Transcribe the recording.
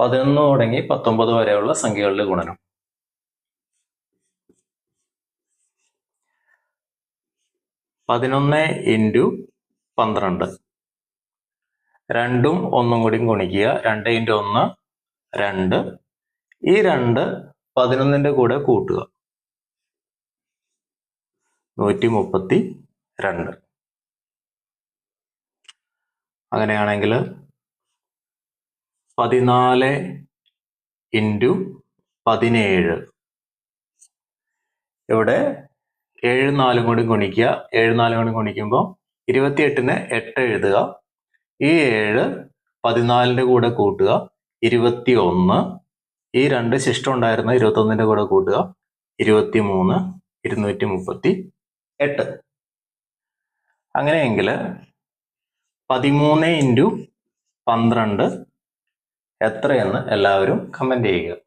പതിനൊന്ന് തുടങ്ങി പത്തൊമ്പത് വരെയുള്ള സംഖ്യകളുടെ ഗുണനം. പതിനൊന്ന് ഇന്റു പന്ത്രണ്ട്. രണ്ടും ഒന്നും കൂടി ഗുണിക്കുക. രണ്ട് ഇന്റു ഒന്ന് രണ്ട്. ഈ രണ്ട് പതിനൊന്നിന്റെ കൂടെ കൂട്ടുക. നൂറ്റി മുപ്പത്തി രണ്ട്. അങ്ങനെയാണെങ്കിൽ പതിനാല് ഇന്റു പതിനേഴ്. ഇവിടെ ഏഴ് നാലും കൂടി ഗുണിക്കുക. ഏഴ് നാലും കൂടി ഗുണിക്കുമ്പോൾ ഇരുപത്തിയെട്ടിന് എട്ട് എഴുതുക. ഈ ഏഴ് പതിനാലിന്റെ കൂടെ കൂട്ടുക. ഇരുപത്തി ഒന്ന് ഈ രണ്ട് ശിഷ്ടം ഉണ്ടായിരുന്ന ഇരുപത്തൊന്നിന്റെ കൂടെ കൂട്ടുക. ഇരുപത്തി മൂന്ന് ഇരുന്നൂറ്റി മുപ്പത്തി എട്ട് അങ്ങനെയെങ്കിൽ പതിമൂന്ന് ഇന്റു പന്ത്രണ്ട് എത്രയെന്ന് എല്ലാവരും കമന്റ് ചെയ്യുക.